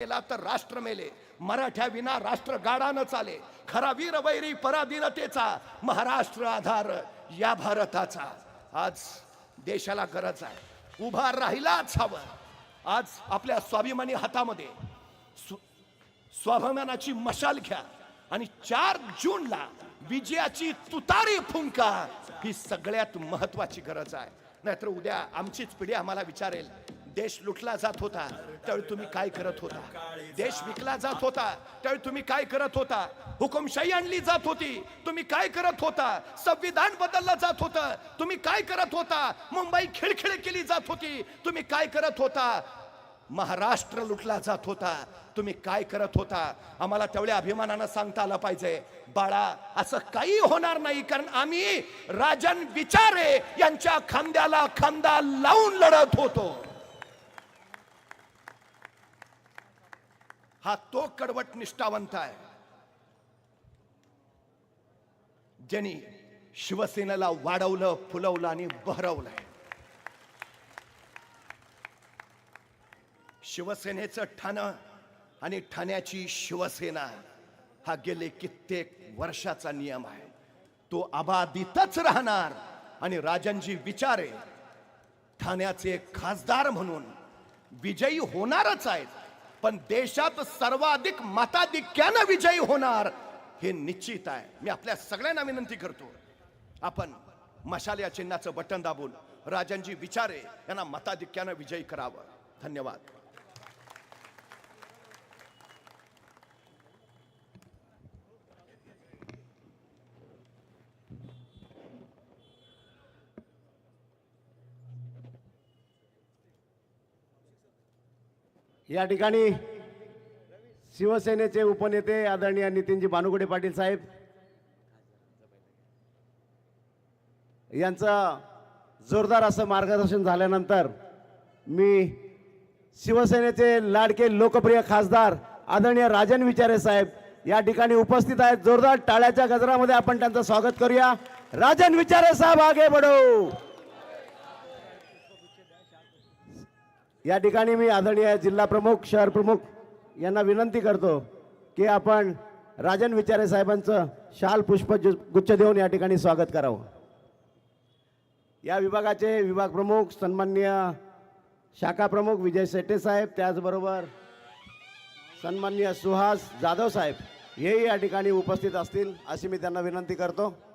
केला तर राष्ट्र मेले. मराठ्या विना राष्ट्र गाडानं चाले. खरा वीर वैरी पराधीनतेचा महाराष्ट्र आधार या भारताचा. आज देशाला गरज आहे. उभा राहिलाच हवं. आज आपल्या स्वाभिमानी हातामध्ये स्वाभिमानाची मशाल घ्या. आणि चार जूनला विजयाची तुतारी फुंका ही सगळ्यात महत्वाची गरज आहे. नाहीतर उद्या आमचीच पिढी आम्हाला विचारेल देश लुटला जात होता त्यावेळी तुम्ही काय करत होता? देश विकला जात होता त्यावेळी तुम्ही काय करत होता? हुकुमशाही आणली जात होती तुम्ही काय करत होता? संविधान बदललं जात होतं तुम्ही काय करत होता? मुंबई खिळखिळ केली जात होती तुम्ही काय करत होता? महाराष्ट्र लुटला जात होता तुम्ही काय करत होता? आम्हाला तेवढ्या अभिमानानं सांगता आलं पाहिजे बाळा असं काही होणार नाही कारण आम्ही राजन विचारे यांच्या खांद्याला खांदा लावून लढत होतो. हा तो कडवट निष्ठावंत आहे. ज्यांनी शिवसेनेला वाढवलं फुलवलं आणि बहरवलंय शिवसेनेचं ठाणं आणि ठाण्याची शिवसेना हा गेले कित्येक वर्षाचा नियम आहे. तो अबाधितच राहणार आणि राजनजी विचारे ठाण्याचे खासदार म्हणून विजयी होणारच आहेत. पण देशात सर्वाधिक मताधिक्यानं विजयी होणार हे निश्चित आहे. मी आपल्या सगळ्यांना विनंती करतो. आपण मशाल या चिन्हाचं बटन दाबून राजनजी विचारे यांना मताधिक्यानं विजयी करावं. धन्यवाद. या ठिकाणी शिवसेनेचे उपनेते आदरणीय नितीनजी भानुगुडे पाटील साहेब यांचं जोरदार असं मार्गदर्शन झाल्यानंतर मी शिवसेनेचे लाडके लोकप्रिय खासदार आदरणीय राजन विचारे साहेब या ठिकाणी उपस्थित आहेत. जोरदार टाळ्याच्या गजरामध्ये आपण त्यांचं स्वागत करूया. राजन विचारे साहेब आगे बढो. या ठिकाणी मी आदरणीय जिल्हा प्रमुख शहर प्रमुख यांना विनंती करतो की आपण राजन विचारे साहेबांचं शाल पुष्प जु- गुच्छ देऊन या ठिकाणी स्वागत करावं. या विभागाचे विभाग प्रमुख सन्माननीय शाखा प्रमुख विजय शेट्टे साहेब त्याचबरोबर सन्माननीय सुहास जाधव साहेब हेही या ठिकाणी उपस्थित असतील अशी मी त्यांना विनंती करतो.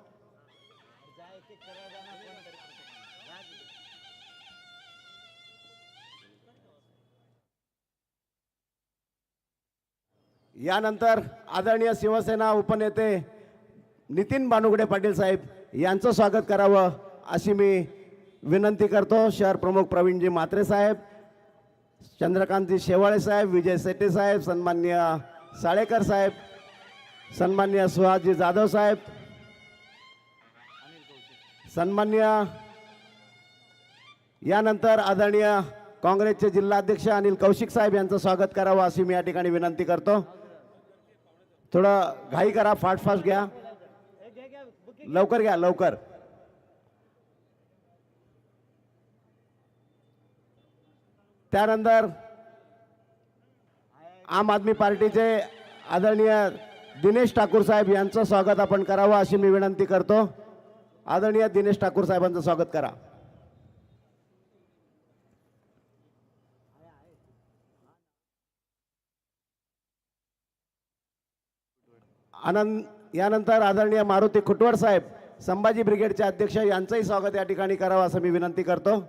यानंतर आदरणीय शिवसेना उपनेते नितीन भानुगडे पाटील साहेब यांचं स्वागत करावं अशी मी विनंती करतो. शहर प्रमुख प्रवीणजी म्हात्रे साहेब चंद्रकांतजी शेवाळे साहेब विजय सेटे साहेब सन्मान्य साळेकर साहेब सन्मान्य सुहासजी जाधव साहेब सन्मान्य यानंतर आदरणीय काँग्रेसचे जिल्हाध्यक्ष अनिल कौशिक साहेब यांचं स्वागत करावं अशी मी या ठिकाणी विनंती करतो. थोडं घाई करा फास्ट फास्ट घ्या. लवकर घ्या लवकर. त्यानंतर आम आदमी पार्टीचे आदरणीय दिनेश ठाकूर साहेब यांचं स्वागत आपण करावं अशी मी विनंती करतो. आदरणीय दिनेश ठाकूर साहेबांचं स्वागत करा. आनंद यानंतर आदरणीय मारुती खुटवड साहेब संभाजी ब्रिगेडचे अध्यक्ष यांचंही स्वागत या ठिकाणी करावं असं मी विनंती करतो.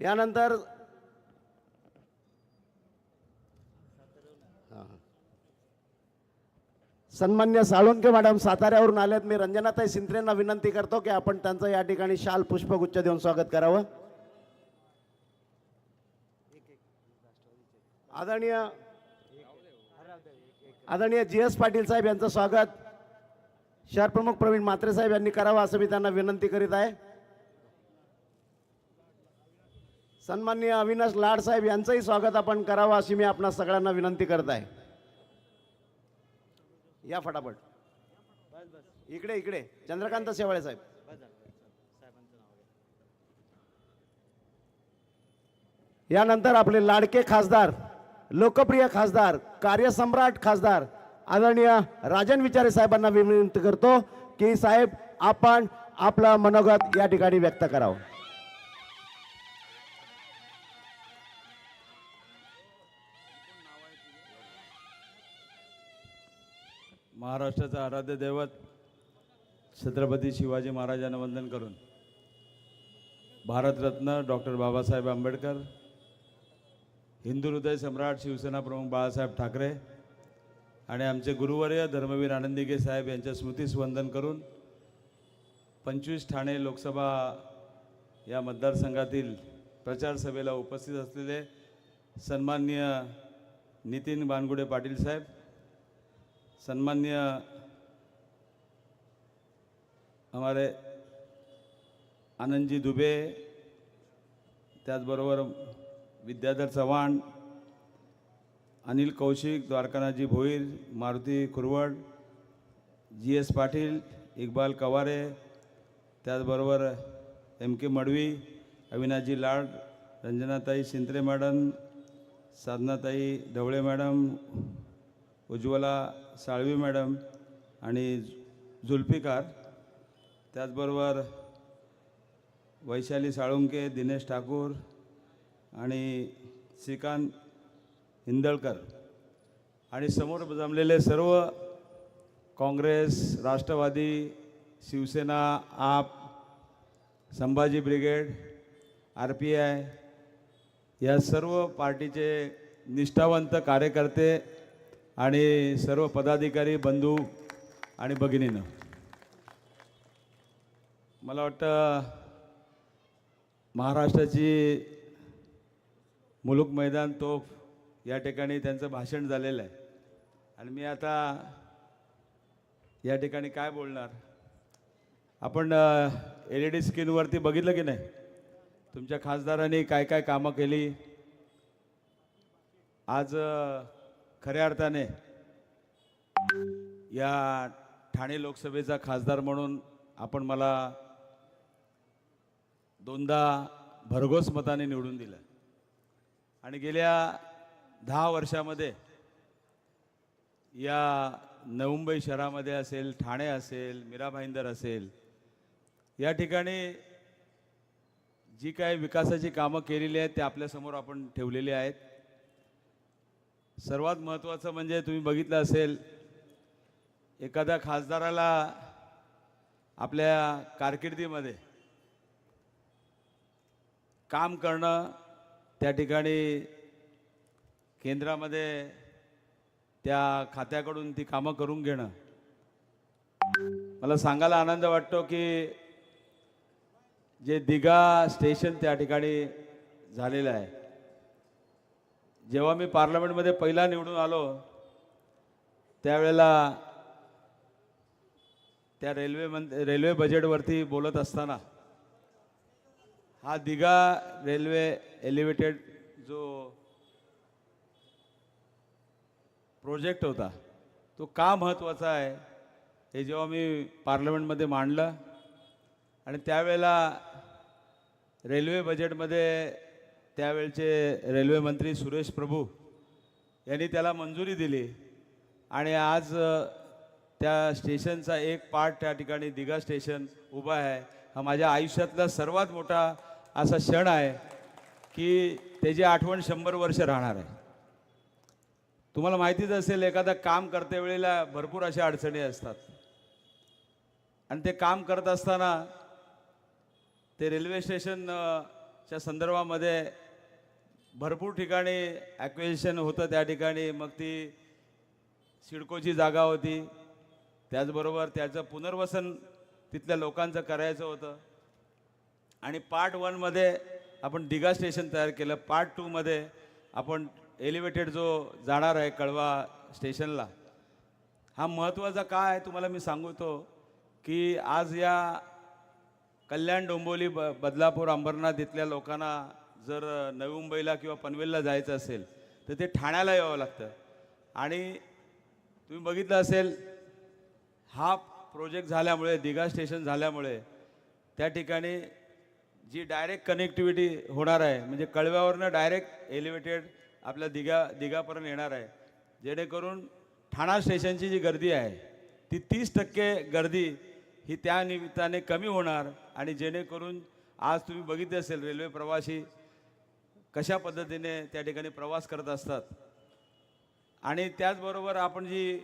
यानंतर सन्मान्य साळुंके मॅडम साताऱ्यावरून आल्यात मी रंजनाताई सिंत्रेंना विनंती करतो की आपण त्यांचं या ठिकाणी शाल पुष्पगुच्छ देऊन स्वागत करावं. आदरणीय आदरणीय जी एस पाटील साहेब यांचं स्वागत. शहर प्रमुख प्रवीण म्हात्रे साहेब यांनी करावं असं मी त्यांना विनंती करीत आहे. सन्माननीय अविनाश लाड साहेब यांचंही स्वागत आपण करावं अशी मी आपणा सगळ्यांना विनंती करत आहे. या फटाफट. इकडे इकडे. चंद्रकांत शेवाळे साहेब. यानंतर आपले लाडके खासदार लोकप्रिय खासदार कार्यसम्राट खासदार आदरणीय राजन विचारे साहेबांना विनंती करतो की साहेब आपण आपलं मनोगत या ठिकाणी व्यक्त करावं. महाराष्ट्राचं आराध्य दैवत छत्रपती शिवाजी महाराजांना वंदन करून भारतरत्न डॉक्टर बाबासाहेब आंबेडकर हिंदू हृदय सम्राट शिवसेना प्रमुख बाळासाहेब ठाकरे आणि आमचे गुरुवर्य धर्मवीर आनंदिगे साहेब यांच्या स्मृतीस वंदन करून पंचवीस ठाणे लोकसभा या मतदारसंघातील प्रचारसभेला उपस्थित असलेले सन्माननीय नितीन बानगुडे पाटील साहेब सन्मान्य हमारे आनंदजी दुबे त्याचबरोबर विद्याधर चव्हाण अनिल कौशिक द्वारकानाथजी भोईर मारुती कुरवड जी एस पाटील इक्बाल कवारे त्याचबरोबर M K Madavi Avinashji Lad रंजनाताई Shintre madam Sadhanatai Dhawale madam Ujjwala Salvi madam आणि झुल्फिकार त्याचबरोबर वैशाली साळुंके दिनेश ठाकूर आणि श्रीकांत हिंदळकर आणि समोर जमलेले सर्व Congress Rashtrawadi Shivsena AAP Sambhaji brigade R P I या सर्व पार्टीचे निष्ठावंत कार्यकर्ते आणि सर्व पदाधिकारी बंधू आणि भगिनीनं मला वाटतं महाराष्ट्राची मुलुक मैदान तोफ या ठिकाणी त्यांचं भाषण झालेलं आहे. आणि मी आता या ठिकाणी काय बोलणार? आपण एल ई डी स्क्रीनवरती बघितलं की नाही? तुमच्या खासदारांनी काय काय कामं केली? आज खऱ्या अर्थाने या ठाणे लोकसभेचा खासदार म्हणून आपण मला दोनदा भरघोस मताने निवडून दिलं. आणि गेल्या दहा वर्षामध्ये या नवी मुंबई शहरामध्ये असेल ठाणे असेल मीरा भाईंदर असेल या ठिकाणी जी काय विकासाची कामं केलेली आहेत ते आपल्यासमोर आपण ठेवलेली आहेत. सर्वात महत्त्वाचं म्हणजे तुम्ही बघितलं असेल एखाद्या खासदाराला आपल्या कारकिर्दीमध्ये काम करणं त्या ठिकाणी केंद्रामध्ये त्या खात्याकडून ती कामं करून घेणं. मला सांगायला आनंद वाटतो की जे दिघा स्टेशन त्या ठिकाणी झालेलं आहे. जेव्हा मी पार्लमेंटमध्ये पहिला निवडून आलो त्यावेळेला त्या रेल्वे मं रेल्वे बजेटवरती बोलत असताना हा दिघा रेल्वे एलिव्हेटेड जो प्रोजेक्ट होता तो का महत्त्वाचा आहे हे जेव्हा मी पार्लमेंटमध्ये मांडलं आणि त्यावेळेला रेल्वे बजेटमध्ये त्यावेळचे रेल्वे मंत्री सुरेश प्रभू यांनी त्याला मंजुरी दिली. आणि आज त्या स्टेशनचा एक पार्ट त्या ठिकाणी दिघा स्टेशन उभा आहे. हा माझ्या आयुष्यातला सर्वात मोठा असा क्षण आहे की त्याची आठवण शंभर वर्ष राहणार आहे. तुम्हाला माहितीच असेल एखादं काम करते वेळेला भरपूर अशा अडचणी असतात. आणि ते काम करत असताना ते रेल्वे स्टेशन च्या संदर्भामध्ये भरपूर ठिकाणी ॲक्वेशन होतं त्या ठिकाणी. मग ती सिडकोची जागा होती. त्याचबरोबर त्याचं पुनर्वसन तिथल्या लोकांचं करायचं होतं. आणि पार्ट वनमध्ये आपण दिघा स्टेशन तयार केलं. पार्ट टूमध्ये आपण एलिव्हेटेड जो जाणार आहे कळवा स्टेशनला हा महत्त्वाचा काय आहे तुम्हाला मी सांगतो की आज या कल्याण डोंबोली ब बदलापूर अंबरनाथ इथल्या लोकांना जर नवी मुंबईला किंवा पनवेलला जायचं असेल तर ते ठाण्याला यावं लागतं. आणि तुम्ही बघितलं असेल हा प्रोजेक्ट झाल्यामुळे दिघा स्टेशन झाल्यामुळे त्या ठिकाणी जी डायरेक्ट कनेक्टिव्हिटी होणार आहे म्हणजे कळव्यावरनं डायरेक्ट एलिव्हेटेड आपल्या दिघा दिघापर्यंत येणार आहे जेणेकरून ठाणा स्टेशनची जी गर्दी आहे ती तीस टक्के गर्दी ही त्या निमित्ताने कमी होणार आणि जेणेकरून आज तुम्ही बघितले असेल रेल्वे प्रवासी कशा पद्धतीने त्या ठिकाणी प्रवास करत असतात. आणि त्याचबरोबर आपण जी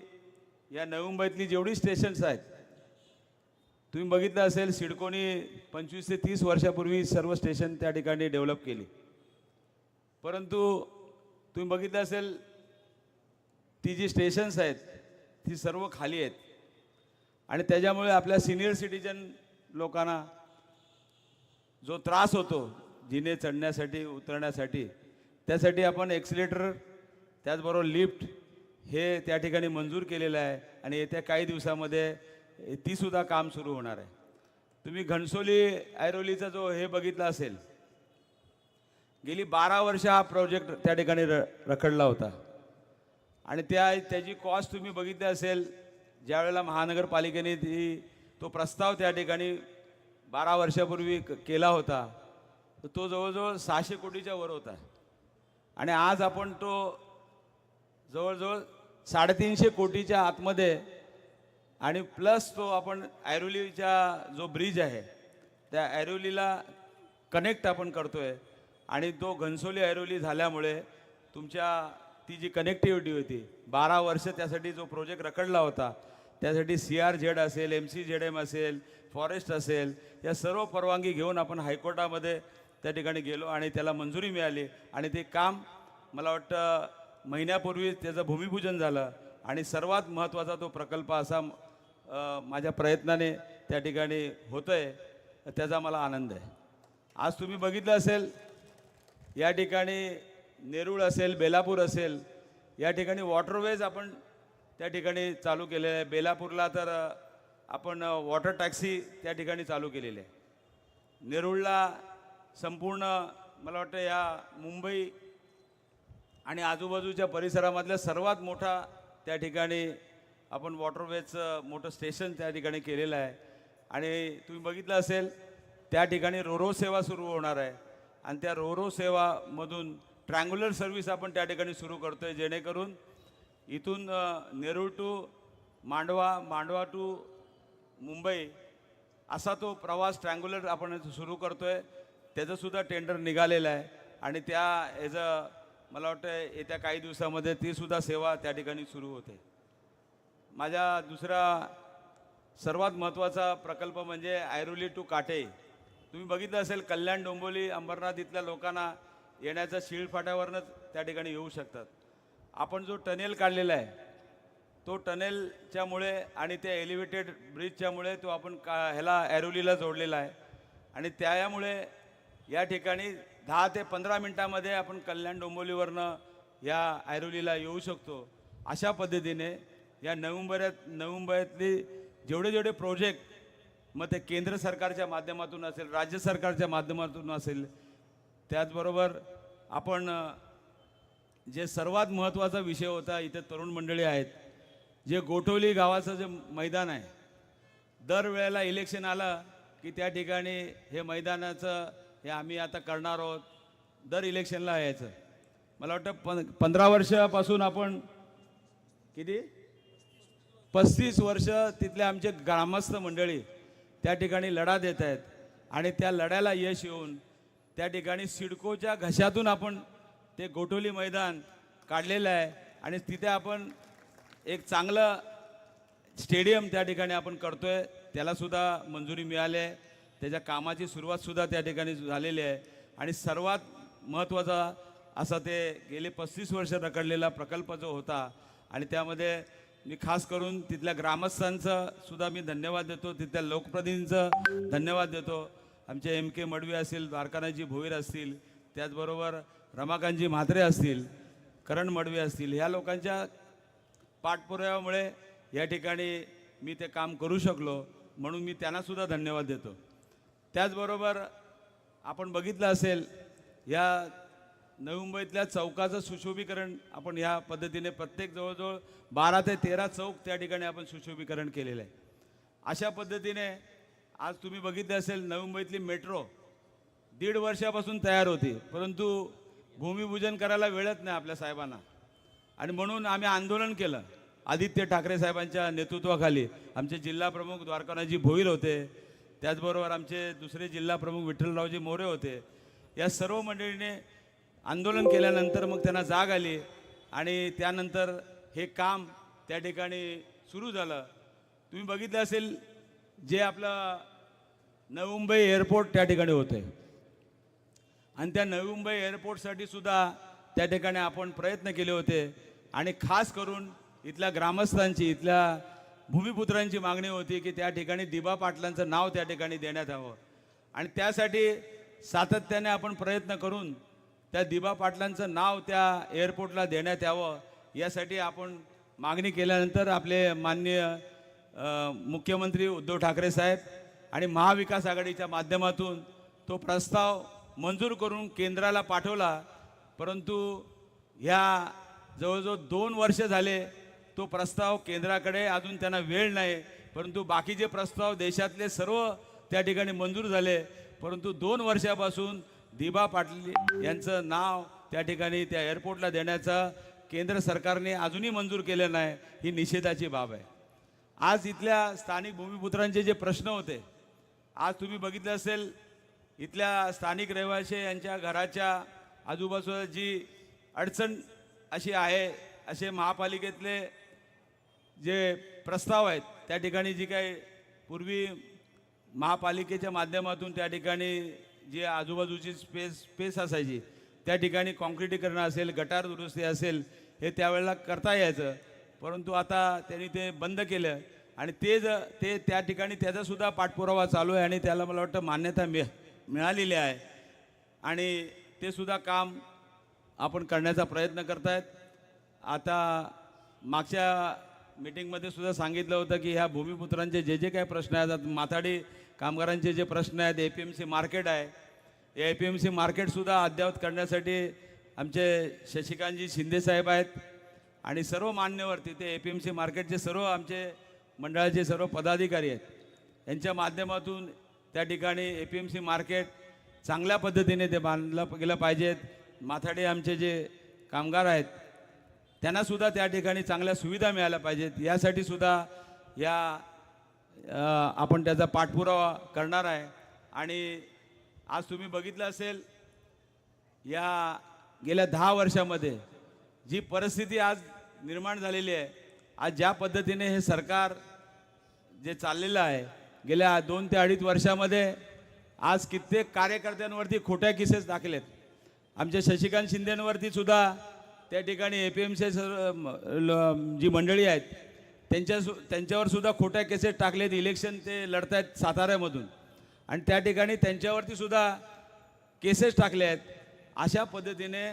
या नवी मुंबईतली जेवढी स्टेशन्स आहेत तुम्ही बघितलं असेल सिडकोनी पंचवीस ते तीस वर्षापूर्वी सर्व स्टेशन त्या ठिकाणी डेव्हलप केली. परंतु तुम्ही बघितलं असेल ती जी स्टेशन्स आहेत ती सर्व खाली आहेत. आणि त्याच्यामुळे आपल्या सिनियर सिटीजन लोकांना जो त्रास होतो जिने चढण्यासाठी उतरण्यासाठी. त्यासाठी आपण एक्सिलेटर त्याचबरोबर लिफ्ट हे त्या ठिकाणी मंजूर केलेलं आहे आणि येत्या काही दिवसामध्ये तीसुद्धा काम सुरू होणार आहे. तुम्ही घणसोली ऐरोलीचा जो हे बघितला असेल गेली बारा वर्ष हा प्रोजेक्ट त्या ठिकाणी र रखडला होता. आणि त्या त्याची कॉस्ट तुम्ही बघितली असेल ज्यावेळेला महानगरपालिकेने ती तो प्रस्ताव त्या ठिकाणी बारा वर्षापूर्वी क- केला होता तर तो जवळजवळ सहाशे कोटीच्या वर होता. आणि आज आपण तो जवळजवळ साडेतीनशे कोटीच्या आतमध्ये आणि प्लस तो आपण ऐरोलीचा जो ब्रिज आहे त्या ऐरोलीला कनेक्ट आपण करतोय. आणि तो घनसोली ऐरोली झाल्यामुळे तुमच्या ती जी कनेक्टिव्हिटी होती बारा वर्ष त्यासाठी जो प्रोजेक्ट रखडला होता त्यासाठी सी आर झेड असेल एम सी झेड एम असेल फॉरेस्ट असेल या सर्व परवानगी घेऊन आपण हायकोर्टामध्ये त्या ठिकाणी गेलो आणि त्याला मंजुरी मिळाली. आणि ते काम मला वाटतं महिन्यापूर्वी त्याचं भूमिपूजन झालं. आणि सर्वात महत्त्वाचा तो प्रकल्प असा माझ्या प्रयत्नाने त्या ठिकाणी होतोय. त्याचा मला आनंद आहे. आज तुम्ही बघितलं असेल या ठिकाणी नेरूळ असेल बेलापूर असेल या ठिकाणी वॉटरवेज आपण त्या ठिकाणी चालू केले आहे. बेलापूरला तर आपण वॉटर टॅक्सी त्या ठिकाणी चालू केलेली आहे. नेरूळला संपूर्ण मला वाटतं या मुंबई आणि आजूबाजूच्या परिसरामधल्या सर्वात मोठा त्या ठिकाणी आपण वॉटरवेजचं मोठं स्टेशन त्या ठिकाणी केलेलं आहे. आणि तुम्ही बघितलं असेल त्या ठिकाणी रोरो सेवा सुरू होणार आहे. आणि त्या रोरो सेवामधून ट्रँग्युलर सर्व्हिस आपण त्या ठिकाणी सुरू करतो आहे जेणेकरून इथून नेरूळ टू मांडवा मांडवा टू मुंबई असा तो प्रवास ट्रँग्युलर आपण सुरू करतो आहे त्याचंसुद्धा टेंडर निघालेलं आहे. आणि त्या ह्याचं मला वाटतं येत्या काही दिवसामध्ये ती सुद्धा सेवा त्या ठिकाणी सुरू होते. माझ्या दुसरा सर्वात महत्त्वाचा प्रकल्प म्हणजे ऐरोली टू काटे. तुम्ही बघितलं असेल कल्याण डोंबोली अंबरनाथ इथल्या लोकांना येण्याचा शिळफाट्यावरनंच त्या ठिकाणी येऊ शकतात. आपण जो टनेल काढलेला आहे तो टनेलच्यामुळे आणि त्या एलिव्हेटेड ब्रिजच्यामुळे तो आपण का ह्याला ऐरोलीला जोडलेला आहे. आणि त्यामुळे या ठिकाणी दहा ते पंधरा मिनटामध्ये आपण कल्याण डोंबोलीवरनं या ऐरोलीला येऊ शकतो. अशा पद्धतीने या नोव्हेंबरात नोव्हेंबरातली जेवढे जेवढे प्रोजेक्ट मग ते केंद्र सरकारच्या माध्यमातून असेल राज्य सरकारच्या माध्यमातून असेल त्याचबरोबर आपण जे सर्वात महत्त्वाचा विषय होता इथे तरुण मंडळी आहेत जे गोठवली गावाचं जे मैदान आहे दरवेळेला इलेक्शन आलं की त्या ठिकाणी हे मैदानाचं हे आम्ही आता करणार आहोत. दर इलेक्शनला यायचं. मला वाटतं पं पंधरा वर्षापासून आपण किती? पस्तीस वर्ष तिथले आमचे ग्रामस्थ मंडळी त्या ठिकाणी लढा देत आहेत. आणि त्या लढ्याला यश येऊन त्या ठिकाणी सिडकोच्या घशातून आपण ते गोठोली मैदान काढलेलं आहे. आणि तिथे आपण एक चांगलं स्टेडियम त्या ठिकाणी आपण करतो आहे त्यालासुद्धा मंजुरी मिळाली आहे. त्याच्या कामाची सुरुवातसुद्धा त्या ठिकाणी झालेली आहे. आणि सर्वात महत्त्वाचा असा ते गेले पस्तीस वर्ष रखडलेला प्रकल्प जो होता आणि त्यामध्ये मी खास करून तिथल्या ग्रामस्थांचं सुद्धा मी धन्यवाद देतो. तिथल्या लोकप्रतिनिधींचं धन्यवाद देतो. आमचे एम के मडवी असतील द्वारकानाथजी भोईर असतील त्याचबरोबर रमाकांतजी म्हात्रे असतील करण मडवी असतील ह्या लोकांच्या पाठपुराव्यामुळे या ठिकाणी मी ते काम करू शकलो म्हणून मी त्यांनासुद्धा धन्यवाद देतो. त्याचबरोबर आपण बघितलं असेल या नवी मुंबईतल्या चौकाचं सुशोभीकरण आपण ह्या पद्धतीने प्रत्येक जवळजवळ बारा ते तेरा चौक त्या ठिकाणी आपण सुशोभीकरण केलेलं आहे. अशा पद्धतीने आज तुम्ही बघितले असेल नवी मुंबईतली मेट्रो दीड वर्षापासून तयार होती परंतु भूमिपूजन करायला वेळच नाही आपल्या साहेबांना. आणि म्हणून आम्ही आंदोलन केलं. आदित्य ठाकरे साहेबांच्या नेतृत्वाखाली आमचे जिल्हा प्रमुख द्वारकानाजी भोईर होते त्याचबरोबर आमचे दुसरे जिल्हा प्रमुख विठ्ठलरावजी मोरे होते. या सर्व मंडळीने आंदोलन केल्यानंतर मग त्यांना जाग आली आणि त्यानंतर हे काम त्या ठिकाणी सुरू झालं. तुम्ही बघितलं असेल जे आपलं नवी मुंबई एअरपोर्ट त्या ठिकाणी होते. आणि त्या नवी मुंबई एअरपोर्टसाठी सुद्धा त्या ठिकाणी आपण प्रयत्न केले होते. आणि खास करून इथल्या ग्रामस्थांची इथल्या भूमिपुत्रांची मागणी होती की त्या ठिकाणी दिबा पाटलांचं नाव त्या ठिकाणी देण्यात यावं आणि त्यासाठी सातत्याने आपण प्रयत्न करून त्या दिबा पाटलांचं नाव त्या एअरपोर्टला देण्यात यावं यासाठी आपण मागणी केल्यानंतर आपले माननीय मुख्यमंत्री उद्धव ठाकरे साहेब आणि महाविकास आघाडीच्या माध्यमातून तो प्रस्ताव मंजूर करून केंद्राला पाठवला. परंतु ह्या जवळजवळ दोन वर्ष झाले तो प्रस्ताव केंद्राकडे अजून त्यांना वेळ नाही परंतु बाकीचे प्रस्ताव देशातले सर्व त्या ठिकाणी मंजूर झाले परंतु दोन वर्षापासून दिबा पाटील यांचं नाव त्या ठिकाणी त्या एअरपोर्टला देण्याचं केंद्र सरकारने अजूनही मंजूर केलं नाही ही निषेधाची बाब आहे. आज इथल्या स्थानिक भूमिपुत्रांचे जे प्रश्न होते आज तुम्ही बघितलं असेल इथल्या स्थानिक रहिवासी यांच्या घराच्या आजूबाजूला जी अडचण अशी आहे असे महापालिकेतले जे प्रस्ताव आहेत त्या ठिकाणी जी काही पूर्वी महापालिकेच्या माध्यमातून त्या ठिकाणी जी आजूबाजूची स्पेस स्पेस असायची त्या ठिकाणी कॉन्क्रिटीकरण असेल गटार दुरुस्ती असेल हे त्यावेळेला करता यायचं. परंतु आता त्यांनी ते बंद केलं आणि ते ज ते त्या ठिकाणी त्याचासुद्धा पाठपुरावा चालू आहे आणि त्याला मला वाटतं मान्यता मिळ मिळालेली आहे. आणि ते सुद्धा काम आपण करण्याचा प्रयत्न करत आहेत आता मागच्या मीटिंगमध्ये सुद्धा सांगितलं होतं की ह्या भूमिपुत्रांचे जे जे काही प्रश्न आहेत माथाडी कामगारांचे जे प्रश्न आहेत A P M C market आहे. या ए पी एम सी मार्केटसुद्धा अद्ययावत करण्यासाठी आमचे शशिकांतजी शिंदेसाहेब आहेत आणि सर्व मान्यवर तिथे ए पी एम सी मार्केटचे सर्व आमचे मंडळाचे सर्व पदाधिकारी आहेत. यांच्या माध्यमातून त्या ठिकाणी A P M C market चांगल्या पद्धतीने ते बांधलं गेलं पाहिजेत. माथाडे आमचे जे कामगार आहेत त्यांना सुद्धा त्या ठिकाणी चांगल्या सुविधा मिळाल्या पाहिजेत. यासाठी सुद्धा या आपण त्याचा पाठपुरावा करणार आहे. आणि आज तुम्ही बघितलं असेल या गेल्या दहा वर्षामध्ये जी परिस्थिती आज निर्माण झालेली आहे आज ज्या पद्धतीने हे सरकार जे चाललेलं आहे गेल्या दोन ते अडीच वर्षामध्ये आज कित्येक कार्यकर्त्यांवरती खोट्या केसेस दाखलेत. आमच्या शशिकांत शिंदेंवरती सुद्धा त्या ठिकाणी ए पी एम सी जी मंडळी आहेत त्यांच्या सु त्यांच्यावर सुद्धा खोट्या केसेस टाकलेत. इलेक्शन ते लढत आहेत साताऱ्यामधून. आणि त्या ठिकाणी त्यांच्यावरती सुद्धा केसेस टाकले आहेत. अशा पद्धतीने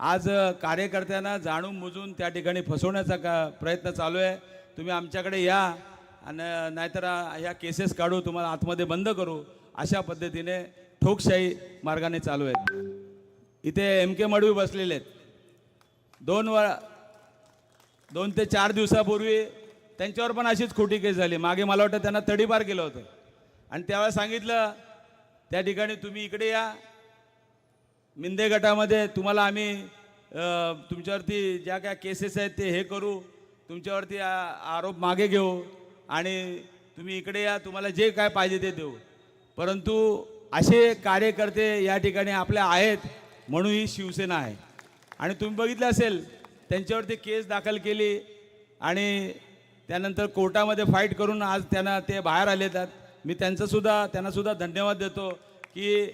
आज कार्यकर्त्यांना जाणून बुजून त्या ठिकाणी फसवण्याचा का प्रयत्न चालू आहे. तुम्ही आमच्याकडे या आणि नाहीतर ह्या केसेस काढू तुम्हाला आतमध्ये बंद करू. अशा पद्धतीने ठोकशाही मार्गाने चालू आहेत. इथे एम के मडवी बसलेले आहेत. दोन व दोन ते चार दिवसापूर्वी त्यांच्यावर पण अशीच खोटी केस झाली. मागे मला वाटतं त्यांना तडीपार केलं होतं. आणि त्यावेळेला सांगितलं त्या ठिकाणी तुम्ही इकडे या. मिंदे गटामध्ये तुम्हाला आम्ही तुमच्यावरती ज्या काय केसेस आहेत ते हे करू. तुमच्यावरती आरोप मागे घेऊ. आणि तुम्ही इकडे या. तुम्हाला जे काय पाहिजे ते देऊ. परंतु असे कार्यकर्ते या ठिकाणी आपल्या आहेत म्हणून ही शिवसेना आहे. आणि तुम्ही बघितलं असेल त्यांच्यावरती केस दाखल केली आणि त्यानंतर कोर्टामध्ये फाईट करून आज त्यांना ते बाहेर आले आहेत. मी त्यांचंसुद्धा त्यांनासुद्धा धन्यवाद देतो की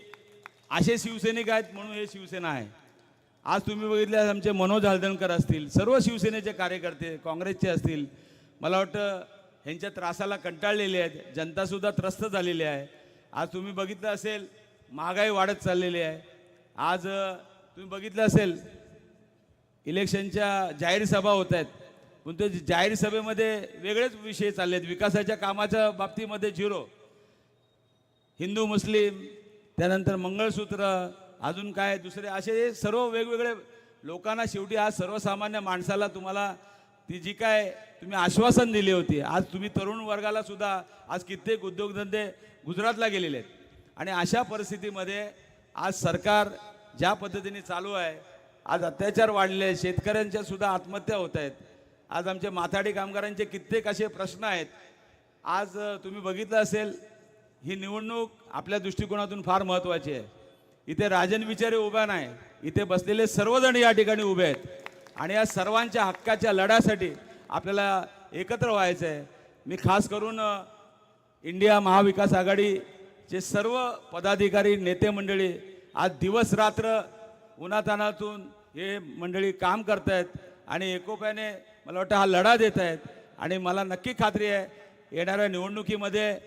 असे शिवसैनिक आहेत म्हणून हे शिवसेना आहे. आज तुम्ही बघितले आमचे मनोज हळदणकर असतील सर्व शिवसेनेचे कार्यकर्ते काँग्रेसचे असतील मला वाटतं ह्यांच्या त्रासाला कंटाळलेले आहेत जनतासुद्धा त्रस्त झालेली आहे. आज तुम्ही बघितलं असेल महागाई वाढत चाललेली आहे. आज तुम्ही बघितलं असेल इलेक्शनच्या जाहीर सभा होत आहेत. पण ते जाहीर सभेमध्ये वेगळेच विषय चालले आहेत विकासाच्या कामाच्या बाबतीमध्ये झिरो. हिंदू मुस्लिम त्यानंतर मंगळसूत्र अजून काय दुसरे असे सर्व वेगवेगळे लोकांना शेवटी आज सर्वसामान्य माणसाला तुम्हाला ती जी काय तुम्ही आश्वासन दिली होती. आज तुम्ही तरुण वर्गाला सुद्धा आज कित्येक उद्योगधंदे गुजरातला गेलेले आहेत. आणि अशा परिस्थितीमध्ये आज सरकार ज्या पद्धतीने चालू आहे आज अत्याचार वाढले आहेत. शेतकऱ्यांच्या सुद्धा आत्महत्या होत आहेत. आज आमचे माथाडी कामगारांचे कित्येक असे प्रश्न आहेत. आज तुम्ही बघितलं असेल ही निवडणूक आपल्या दृष्टिकोनातून फार महत्त्वाची आहे. इथे राजन विचारे उभा नाही. इथे बसलेले सर्वजण या ठिकाणी उभे आहेत. आणि या सर्वांच्या हक्काच्या लढ्यासाठी आपल्याला एकत्र व्हायचं आहे. मी खास करून इंडिया महाविकास आघाडीचे सर्व पदाधिकारी नेते मंडळी आज दिवस रात्र उन्हातानातून हे मंडळी काम करत आहेत आणि एकोप्याने मला वाटतं हा लढा देत आहेत आणि मला नक्की खात्री आहे येणाऱ्या निवडणुकीमध्ये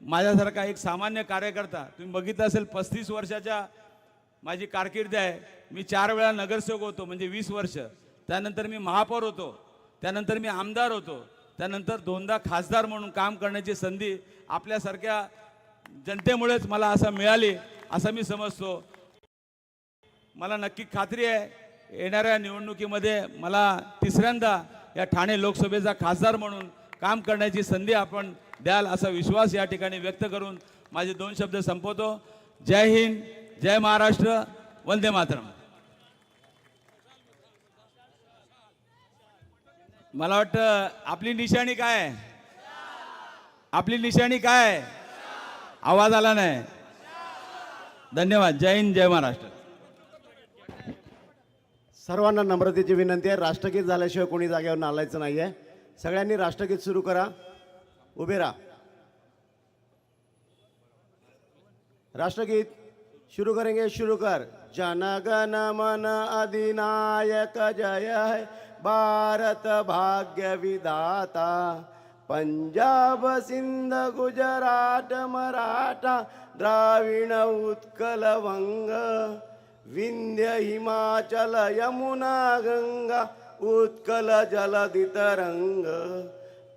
माझ्यासारखा एक सामान्य कार्यकर्ता तुम्ही बघितलं असेल पस्तीस वर्षाच्या माझी कारकीर्द आहे. मी चार वेळा नगरसेवक होतो म्हणजे वीस वर्ष. त्यानंतर मी महापौर होतो त्यानंतर मी आमदार होतो त्यानंतर दोनदा खासदार म्हणून काम करण्याची संधी आपल्यासारख्या जनतेमुळेच मला असं मिळाली असं मी समजतो. मला नक्की खात्री आहे येणाऱ्या निवडणुकीमध्ये मला तिसऱ्यांदा या ठाणे लोकसभेचा खासदार म्हणून काम करण्याची संधी आपण द्याल असा विश्वास या ठिकाणी व्यक्त करून माझे दोन शब्द संपवतो. जय हिंद जय महाराष्ट्र वंदे मातरम. मला वाटतं आपली निशाणी काय आपली निशाणी काय आवाज आला नाही. धन्यवाद. जय हिंद जय महाराष्ट्र. सर्वांना नम्रतेची विनंती आहे. राष्ट्रगीत झाल्याशिवाय कोणी जागेवर नालायचं नाही आहे सगळ्यांनी राष्ट्रगीत सुरू करा. उभे राहा. राष्ट्रगीत शुरू करेंगे शुरू कर. जनगण मन अधिनायक जय है. भारत भाग्य विधाता. पंजाब सिंध गुजरात मराठा. द्राविण उत्कल वंग. विंध्य हिमाचल यमुना गंगा उत्कल जलधितरंग।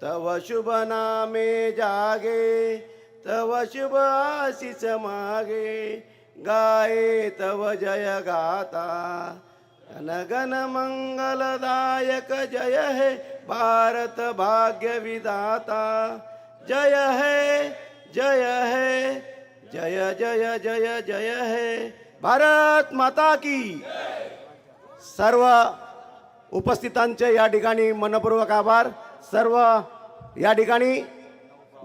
तव शुभ नामे जागे तव शुभ आशिष मागे। गाये तव जय गाता गण मंगलदायक जय है भारत भाग्य विदाता जय है जय है जय जय जय जय है भारत माता की सर्व उपस्थितांचे या ठिकाणी मनपूर्वक आभार. सर्व या ठिकाणी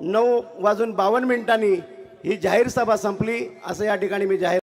नऊ वाजून बावन्न मिनिटांनी ही जाहीर सभा संपली. असं या ठिकाणी मी जाहीर